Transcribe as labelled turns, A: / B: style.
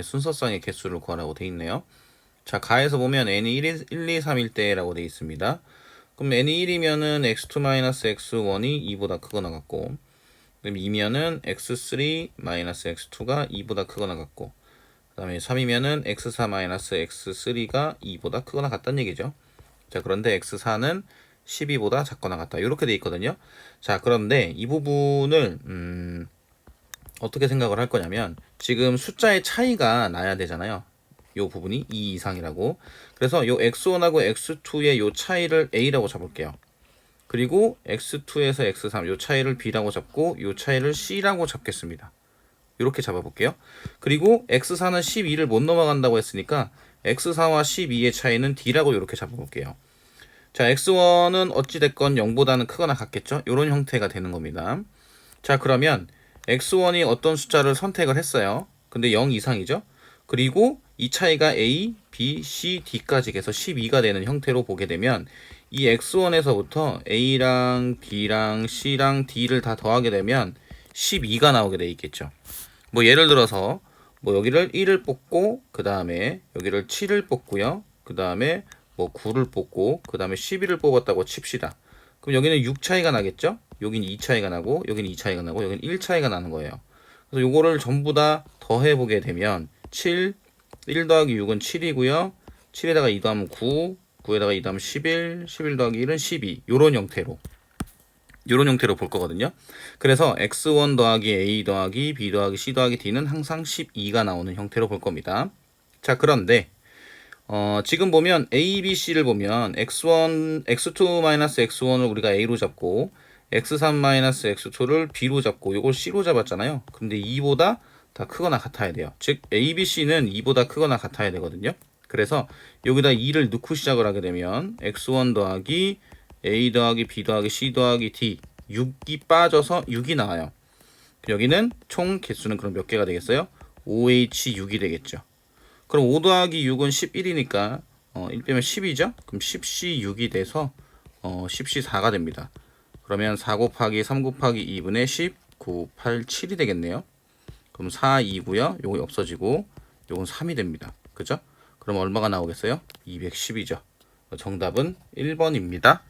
A: 순서상의 개수를 구하라고 돼 있네요. 자, 가에서 보면 n이 1, 1 2, 3일 때라고 돼 있습니다. 그럼 n이 1이면은 x2-x1이 2보다 크거나 같고 그럼 2면은 x3-x2가 2보다 크거나 같고 그 다음에 3이면은 x4-x3가 2보다 크거나 같다는 얘기죠. 자, 그런데 x4는 12보다 작거나 같다. 이렇게 돼 있거든요. 자, 그런데 이 부분을 음, 어떻게 생각을 할 거냐면 지금 숫자의 차이가 나야 되잖아요. 요 부분이 2 이상이라고. 그래서 요 x1하고 x2의 요 차이를 a라고 잡을게요. 그리고 x2에서 x3 요 차이를 b라고 잡고 요 차이를 c라고 잡겠습니다. 이렇게 잡아볼게요. 그리고 x4는 12를 못 넘어간다고 했으니까 x4와 12의 차이는 d라고 이렇게 잡아볼게요. 자, x1은 어찌됐건 0보다는 크거나 같겠죠? 이런 형태가 되는 겁니다. 자, 그러면 x1이 어떤 숫자를 선택을 했어요. 근데 0 이상이죠? 그리고 이 차이가 a, b, c, d까지 해서 12가 되는 형태로 보게 되면 이 x1에서부터 a랑 b랑 c랑 d를 다 더하게 되면 12가 나오게 돼 있겠죠. 뭐 예를 들어서 뭐 여기를 1을 뽑고 그 다음에 여기를 7을 뽑고요. 그 다음에 뭐 9를 뽑고 그 다음에 11을 뽑았다고 칩시다. 그럼 여기는 6 차이가 나겠죠? 여기는 2 차이가 나고 여기는 2 차이가 나고 여기는 1 차이가 나는 거예요. 그래서 요거를 전부 다 더해 보게 되면 7 1 더하기 6은 7이고요. 7에다가 2 더하면 9, 9에다가 2 더하면 11, 11 더하기 1은 12. 요런 형태로 요런 형태로 볼 거거든요. 그래서 x1 더하기 a 더하기 b 더하기 c 더하기 d는 항상 12가 나오는 형태로 볼 겁니다. 자, 그런데 어, 지금 보면 a, b, c를 보면 x1, x2-x1을 우리가 a로 잡고 x3-x2를 b로 잡고 이걸 c로 잡았잖아요. 근데 2보다 다 크거나 같아야 돼요. 즉 a, b, c는 2보다 크거나 같아야 되거든요. 그래서 여기다 2를 넣고 시작을 하게 되면 x1 더하기 a 더하기 b 더하기 c 더하기 d 6이 빠져서 6이 나와요. 여기는 총 개수는 그럼 몇 개가 되겠어요? OH6이 되겠죠. 그럼 5 더하기 6은 11이니까 어, 1 빼면 10이죠? 그럼 10C6이 돼서 어, 10C4가 됩니다. 그러면 4 곱하기 3 곱하기 2분의 10, 9, 8, 7이 되겠네요. 그럼 4, 2고요. 요거 없어지고 요건 3이 됩니다. 그죠? 그럼 얼마가 나오겠어요? 210이죠. 정답은 1번입니다.